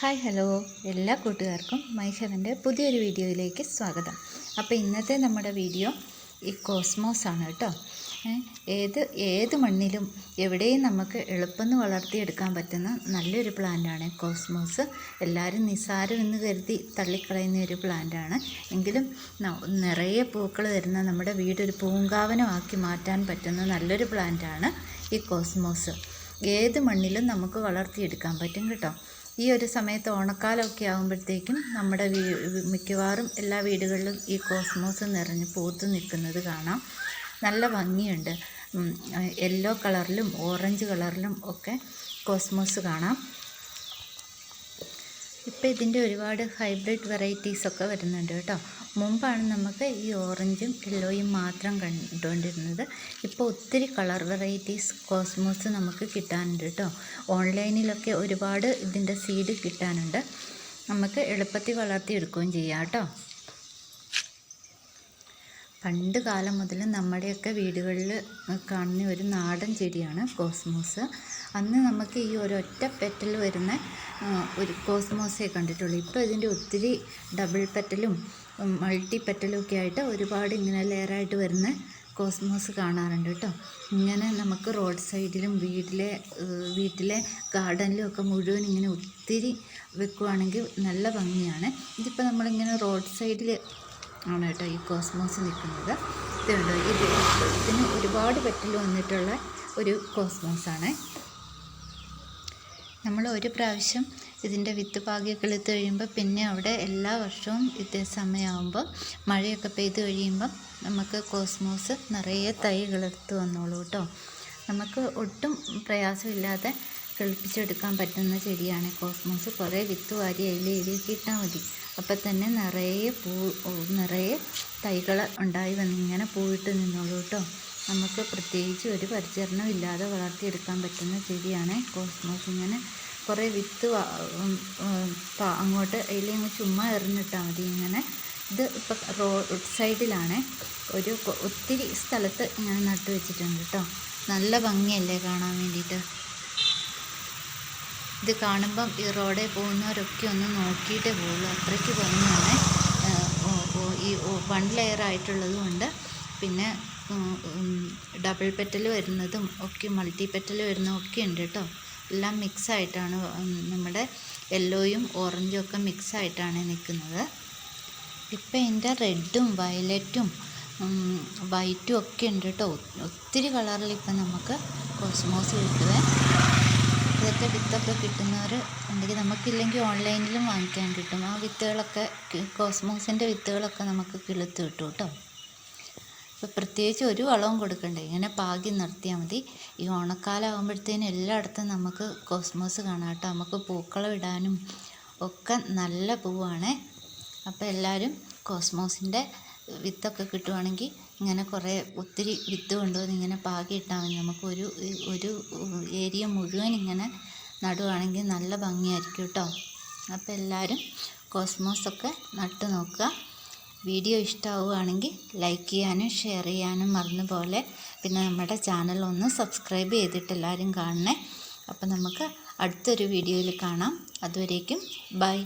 Hi hello. എല്ലാ കൂട്ടുകാർക്കും മൈഹവന്റെ പുതിയൊരു വീഡിയോയിലേക്ക് സ്വാഗതം. അപ്പോൾ ഇന്നത്തെ നമ്മുടെ വീഡിയോ ഈ കോസ്മോസ് ആണ് കേട്ടോ. ഏത് ഏത് മണ്ണിലും എവിടെയും നമുക്ക് എളുപ്പം വളർത്തിയെടുക്കാൻ പറ്റുന്ന നല്ലൊരു പ്ലാന്റാണ് കോസ്മോസ്. എല്ലാവരും നിസ്സാരം എന്ന് കരുതി തള്ളിക്കളയുന്ന ഒരു പ്ലാന്റാണ്. എങ്കിലും നിറയെ പൂക്കൾ തരുന്ന നമ്മുടെ വീടൊരു പൂങ്കാവനമാക്കി മാറ്റാൻ പറ്റുന്ന നല്ലൊരു പ്ലാന്റാണ് ഈ കോസ്മോസ്. ഏത് മണ്ണിലും നമുക്ക് വളർത്തിയെടുക്കാൻ പറ്റും കേട്ടോ. ഈ ഒരു സമയത്ത് ഓണക്കാലമൊക്കെ ആകുമ്പോഴത്തേക്കും നമ്മുടെ വീ മിക്കവാറും എല്ലാ വീടുകളിലും ഈ കോസ്മോസ് നിറഞ്ഞ് പൂത്ത് നിൽക്കുന്നത് കാണാം. നല്ല ഭംഗിയുണ്ട്. യെല്ലോ കളറിലും ഓറഞ്ച് കളറിലും ഒക്കെ കോസ്മോസ് കാണാം. ഇപ്പോൾ ഇതിന്റെ ഒരുപാട് ഹൈബ്രിഡ് വെറൈറ്റീസ് ഒക്കെ വരുന്നുണ്ട് കേട്ടോ. മുമ്പാണ് നമുക്ക് ഈ ഓറഞ്ചും യെല്ലോയും മാത്രം കണ്ടുകൊണ്ടിരുന്നത്. ഇപ്പോൾ ഒത്തിരി കളർ വെറൈറ്റീസ് കോസ്മോസ് നമുക്ക് കിട്ടാനുണ്ട് കേട്ടോ. ഓൺലൈനിലൊക്കെ ഒരുപാട് ഇതിന്റെ സീഡ് കിട്ടാനുണ്ട്. നമുക്ക് എളുപ്പത്തിൽ വളർത്തിയെടുക്കുകയും ചെയ്യാം കേട്ടോ. പണ്ട് കാലം മുതൽ നമ്മുടെയൊക്കെ വീടുകളിൽ കാണുന്ന ഒരു നാടൻ ചെടിയാണ് കോസ്മോസ്. അന്ന് നമുക്ക് ഈ ഒരു ഒറ്റ പെറ്റൽ വരുന്ന ഒരു കോസ്മോസേ കണ്ടിട്ടുള്ളൂ. ഇപ്പോൾ ഇതിന്റെ ഒത്തിരി ഡബിൾ പെറ്റലും മൾട്ടി പെറ്റലും ഒക്കെ ആയിട്ട് ഒരുപാട് ഇങ്ങനെ ലെയറായിട്ട് വരുന്ന കോസ്മോസ് കാണാറുണ്ട് കേട്ടോ. ഇങ്ങനെ നമുക്ക് റോഡ് സൈഡിലും വീട്ടിലെ വീട്ടിലെ ഗാർഡനിലും ഒക്കെ മുഴുവൻ ഇങ്ങനെ ഒത്തിരി വെക്കുവാണെങ്കിൽ നല്ല ഭംഗിയാണ്. ഇതിപ്പോൾ നമ്മളിങ്ങനെ റോഡ് സൈഡിൽ ആണ് കേട്ടോ ഈ കോസ്മോസ് നിൽക്കുന്നത്. ഇതുണ്ട്? ഇത് ഇതിന് ഒരുപാട് പെറ്റൽ വന്നിട്ടുള്ള ഒരു കോസ്മോസാണ്. നമ്മൾ ഒരു പ്രാവശ്യം ഇതിന്റെ വിത്ത് പാകി കിളുത്ത് കഴിയുമ്പോൾ പിന്നെ അവിടെ എല്ലാ വർഷവും ഇതേ സമയമാകുമ്പോൾ മഴയൊക്കെ പെയ്ത് കഴിയുമ്പം നമുക്ക് കോസ്മോസ് നിറയെ തൈ കിളുത്ത് വന്നോളൂ കേട്ടോ. നമുക്ക് ഒട്ടും പ്രയാസമില്ലാതെ കിളിപ്പിച്ചെടുക്കാൻ പറ്റുന്ന ചെടിയാണ് കോസ്മോസ്. കുറേ വിത്ത് വാരി അതിൽ എഴുതിയൊക്കെ ഇട്ടാൽ മതി. അപ്പം തന്നെ നിറയെ പൂ നിറയെ തൈകൾ ഉണ്ടായി വന്ന് ഇങ്ങനെ പൂവിട്ട് നിന്നോളൂ കേട്ടോ. നമുക്ക് പ്രത്യേകിച്ച് ഒരു പരിചരണം ഇല്ലാതെ വളർത്തിയെടുക്കാൻ പറ്റുന്ന ചെടിയാണ് കോസ്മോസ്. ഇങ്ങനെ കുറേ വിത്ത് അങ്ങോട്ട് അതിലങ്ങ് ചുമ്മാ എറിഞ്ഞിട്ടാൽ മതി. ഇങ്ങനെ ഇത് ഇപ്പം റോഡ് സൈഡിലാണ്. ഒരു ഒത്തിരി സ്ഥലത്ത് ഇങ്ങനെ നട്ടു വെച്ചിട്ടുണ്ട് കേട്ടോ. നല്ല ഭംഗിയല്ലേ കാണാൻ വേണ്ടിയിട്ട്? ഇത് കാണുമ്പം ഈ റോഡിൽ പോകുന്നവരൊക്കെ ഒന്ന് നോക്കിയിട്ടേ പോകുള്ളൂ അത്രയ്ക്ക് ഭംഗിയാണ്. ഈ വൺ ലെയർ ആയിട്ടുള്ളത് കൊണ്ട് പിന്നെ ഡബിൾ പെറ്റൽ വരുന്നതും ഒക്കെ മൾട്ടി പെറ്റൽ വരുന്നതും ഒക്കെ ഉണ്ട് കേട്ടോ. എല്ലാം മിക്സ് ആയിട്ടാണ് നമ്മുടെ യെല്ലോയും ഓറഞ്ചും ഒക്കെ മിക്സ് ആയിട്ടാണ് നിൽക്കുന്നത്. ഇപ്പം എന്റെ റെഡും വയലറ്റും വൈറ്റും ഒക്കെ ഉണ്ട് കേട്ടോ. ഒത്തിരി കളറിൽ ഇപ്പം നമുക്ക് കോസ്മോസ് കിട്ടുവേ. ഇതൊക്കെ വിത്തൊക്കെ കിട്ടുന്നവർ ഉണ്ടെങ്കിൽ നമുക്കില്ലെങ്കിൽ ഓൺലൈനിലും വാങ്ങിക്കാൻ കിട്ടും. ആ വിത്തുകളൊക്കെ കോസ്മോസിന്റെ വിത്തുകളൊക്കെ നമുക്ക് കിളുത്ത് കിട്ടും കേട്ടോ. ഇപ്പോൾ പ്രത്യേകിച്ച് ഒരു വളവും കൊടുക്കണ്ടേ. ഇങ്ങനെ പാകി നിർത്തിയാൽ മതി. ഈ ഓണക്കാലം ആകുമ്പോഴത്തേനും എല്ലായിടത്തും നമുക്ക് കോസ്മോസ് കാണാം കേട്ടോ. നമുക്ക് പൂക്കളം ഇടാനും ഒക്കെ നല്ല പൂവാണ്. അപ്പോൾ എല്ലാവരും കോസ്മോസിന്റെ വിത്തൊക്കെ കിട്ടുവാണെങ്കിൽ ഇങ്ങനെ കുറേ ഒത്തിരി വിത്ത് കൊണ്ടുവന്ന് ഇങ്ങനെ പാകി ഇട്ടാൽ മതി. നമുക്ക് ഒരു ഒരു ഏരിയ മുഴുവൻ ഇങ്ങനെ നടുവാണെങ്കിൽ നല്ല ഭംഗിയായിരിക്കും കേട്ടോ അപ്പോൾ എല്ലാവരും കോസ്മോസൊക്കെ നട്ടു നോക്കുക. വീഡിയോ ഇഷ്ടമാവുകയാണെങ്കിൽ ലൈക്ക് ചെയ്യാനും ഷെയർ ചെയ്യാനും മറന്നു പോലെ. പിന്നെ നമ്മുടെ ചാനൽ ഒന്ന് സബ്സ്ക്രൈബ് ചെയ്തിട്ട് എല്ലാവരും കാണണേ. അപ്പോൾ നമുക്ക് അടുത്തൊരു വീഡിയോയിൽ കാണാം. അതുവരേക്കും ബൈ.